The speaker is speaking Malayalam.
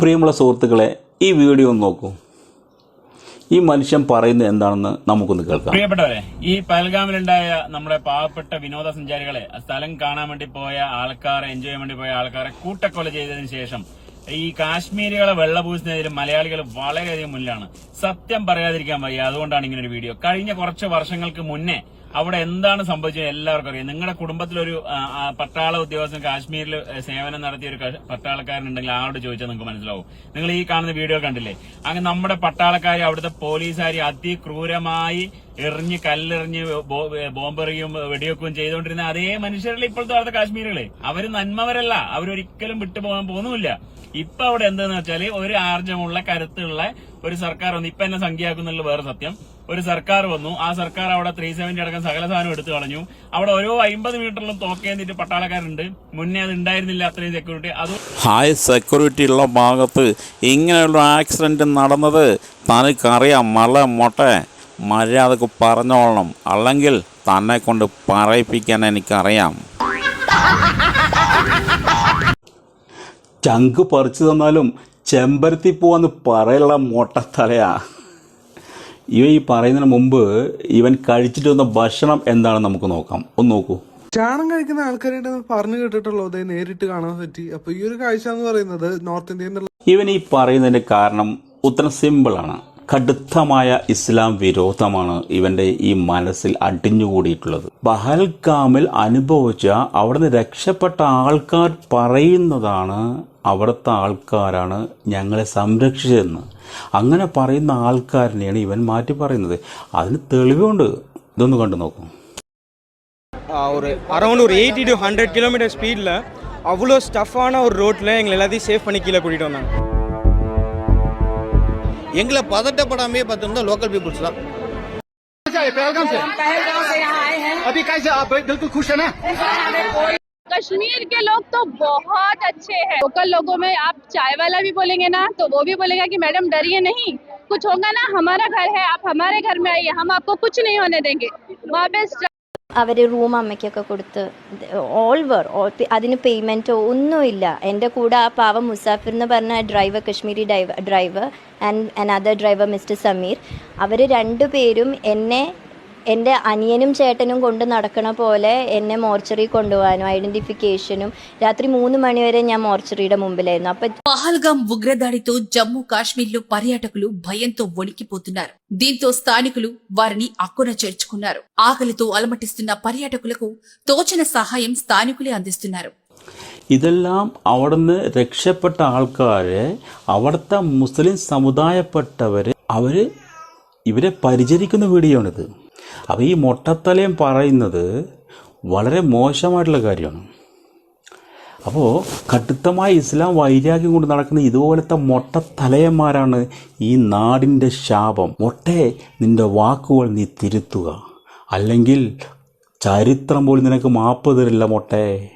പ്രിയമുള്ള സുഹൃത്തുക്കളെ ഈ വീഡിയോ ഒന്ന് നോക്കൂ. ഈ മനുഷ്യൻ പറയുന്നത് എന്താണെന്ന് നമുക്കൊന്ന് കേൾക്കാം. പ്രിയപ്പെട്ടവരെ ഈ പഹൽഗാമിലുണ്ടായ നമ്മുടെ പാവപ്പെട്ട വിനോദസഞ്ചാരികളെ സ്ഥലം കാണാൻ വേണ്ടി പോയ ആൾക്കാരെ എൻജോയ് ചെയ്യാൻ വേണ്ടി പോയ ആൾക്കാരെ കൂട്ടക്കൊല ചെയ്തതിനു ശേഷം ഈ കാശ്മീരികളെ വെള്ളപൂശുന്നതിലും മലയാളികൾ വളരെയധികം മുന്നിലാണ്. സത്യം പറയാതിരിക്കാൻ വയ്യ. അതുകൊണ്ടാണ് ഇങ്ങനെ ഒരു വീഡിയോ. കഴിഞ്ഞ കുറച്ച് വർഷങ്ങൾക്ക് മുന്നേ അവിടെ എന്താണ് സംഭവിച്ചത് എല്ലാവർക്കും അറിയാം. നിങ്ങളുടെ കുടുംബത്തിലൊരു പട്ടാള ഉദ്യോഗസ്ഥൻ കാശ്മീരിൽ സേവനം നടത്തിയ ഒരു പട്ടാളക്കാരനുണ്ടെങ്കിൽ ആളോട് ചോദിച്ചാൽ നിങ്ങൾക്ക് മനസ്സിലാവും. നിങ്ങൾ ഈ കാണുന്ന വീഡിയോ കണ്ടില്ലേ? അങ്ങനെ നമ്മുടെ പട്ടാളക്കാർ അവിടുത്തെ പോലീസുകാർ അതിക്രൂരമായി എറിഞ്ഞ് കല്ലെറിഞ്ഞ് ബോംബെറിയും വെടിവെക്കുകയും ചെയ്തുകൊണ്ടിരുന്ന അതേ മനുഷ്യരല്ല ഇപ്പോഴത്തെ അവിടുത്തെ കാശ്മീരുകളെ? അവർ നന്മവരല്ല. അവരൊരിക്കലും വിട്ടുപോകാൻ പോകുന്നുമില്ല. ഇപ്പൊ അവിടെ എന്താന്ന് വെച്ചാൽ ഒരു ആർജമുള്ള കരുത്തുള്ള ഒരു സർക്കാർ വന്നു. ഇപ്പൊ എന്നെ സംഖ്യയാക്കുന്നുള്ള വേറെ സത്യം. ഒരു സർക്കാർ വന്നു. ആ സർക്കാർ അവിടെ ത്രീ സെവന്റി അടക്കം സകല സാധനം എടുത്തു കളഞ്ഞു. അവിടെ ഓരോ അമ്പത് മീറ്ററിലും തോക്കേന്നിട്ട് പട്ടാളക്കാരുണ്ട്. മുന്നേ അത് ഉണ്ടായിരുന്നില്ല അത്രയും സെക്യൂരിറ്റി അത് ഹായ് സെക്യൂരിറ്റി ഉള്ള ഭാഗത്ത് ഇങ്ങനെയുള്ള ആക്സിഡന്റ് നടന്നത് തനിക്കറിയാം. മല മൊട്ടെ. മര്യാദയ്ക്ക് പറഞ്ഞോളണം. അല്ലെങ്കിൽ തന്നെ കൊണ്ട് പറയിപ്പിക്കാൻ എനിക്കറിയാം. ചങ്ക് പറിച്ചു തന്നാലും ചെമ്പരത്തി പോവാന്ന് പറയുള്ള മൊട്ടത്തലയാ. ഇവ ഈ പറയുന്നതിന് മുമ്പ് ഇവൻ കഴിച്ചിട്ട് വന്ന ഭക്ഷണം എന്താണെന്ന് നമുക്ക് നോക്കാം. ഒന്ന് നോക്കൂ. ചാണം കഴിക്കുന്ന ആൾക്കാരായിട്ട് പറഞ്ഞു കേട്ടിട്ടുള്ളൂ. അതേ നേരിട്ട് കാണാൻ പറ്റി. അപ്പൊ ഈ ഒരു കാഴ്ച എന്ന് പറയുന്നത് നോർത്ത് ഇന്ത്യയിൽ ഇവൻ ഈ പറയുന്നതിന്റെ കാരണം ഉത്തരം സിമ്പിളാണ് കടുത്തമായ ഇസ്ലാം വിരോധമാണ് ഇവന്റെ ഈ മനസ്സിൽ അടിഞ്ഞുകൂടിയിട്ടുള്ളത്. ബഹൽഗാമിൽ അനുഭവിച്ച അവിടുന്ന് രക്ഷപ്പെട്ട ആൾക്കാർ പറയുന്നതാണ് അവിടുത്തെ ആൾക്കാരാണ് ഞങ്ങളെ സംരക്ഷിച്ചതെന്ന് അങ്ങനെ പറയുന്ന ആൾക്കാരനെയാണ് ഇവൻ മാറ്റി പറയുന്നത് അതിന് തെളിവുണ്ട് ഇതൊന്ന് കണ്ടു നോക്കൂ ஆஹ் ஒரு அரௌண்ட் ஒரு எயிட்டி டு ஹண்ட்ரட் கிலோமீட்டர் ஸ்பீடில் அவ்வளோ ஸ்டஃப்பான ஒரு ரோட்டில் எங்களை எல்லாத்தையும் சேவ் பண்ணி கீழே கூட்டிகிட்டு வந்தாங்க எங்களை பதட்டப்படாமே பார்த்துருந்தா லோக்கல் பீப்புள்ஸ் தான் कश्मीर के लोग तो बहुत अच्छे हैं लोकल लोगों में आप चाय वाला भी बोलेंगे ना तो वो भी बोलेगा कि मैडम डरिए नहीं कुछ होगा ना हमारा घर है आप हमारे घर में आइए हम आपको कुछ नहीं होने देंगे वहाँ पे അവർ റൂം അമ്മയ്ക്കൊക്കെ കൊടുത്ത് ഓൾ വർ അതിന് പേയ്മെൻറ്റോ ഒന്നുമില്ല എൻ്റെ കൂടെ ആ പാവം മുസാഫിർ എന്ന് പറഞ്ഞ driver Kashmiri driver driver and another driver mister Sameer അവർ രണ്ടുപേരും എന്നെ എൻ്റെ അനിയനും ചേട്ടനും കൊണ്ട് നടക്കണ പോലെ എന്നെ മോർച്ചറി കൊണ്ടുപോകാനും ഐഡൻറ്റിഫിക്കേഷനും രാത്രി മൂന്ന് മണിവരെ ഞാൻ മോർച്ചറിയുടെ മുമ്പിലായിരുന്നു അപ്പം పహల్గాం ఉగ్రదాడితో జమ్మూ కాశ్మీర్లో పర్యాటకులు భయంతో వణికిపోతున్నారు దీంతో స్థానికులు వారిని అక్కున చేర్చుకున్నారు ఆకలితో అలమటిస్తున్న పర్యాటకులకు తోచిన సహాయం స్థానికులే అందిస్తున్నారు ഇതെല്ലാം അവിടുന്ന് രക്ഷപ്പെട്ട ആൾക്കാരെ അവിടുത്തെ മുസ്ലിം സമുദായപ്പെട്ടവര് അവര് ഇവരെ പരിചരിക്കുന്ന വീഡിയോ ആണിത് അപ്പോൾ ഈ മൊട്ടത്തലയും പറയുന്നത് വളരെ മോശമായിട്ടുള്ള കാര്യമാണ്. അപ്പോൾ കടുത്തമായ ഇസ്ലാം വൈരാഗ്യം കൊണ്ട് നടക്കുന്ന ഇതുപോലത്തെ മൊട്ടത്തലയന്മാരാണ് ഈ നാടിന്റെ ശാപം. മൊട്ടെ നിന്റെ വാക്കുകൾ നീ തിരുത്തുക. അല്ലെങ്കിൽ ചരിത്രം പോലും നിനക്ക് മാപ്പ് തരില്ല മൊട്ടേ.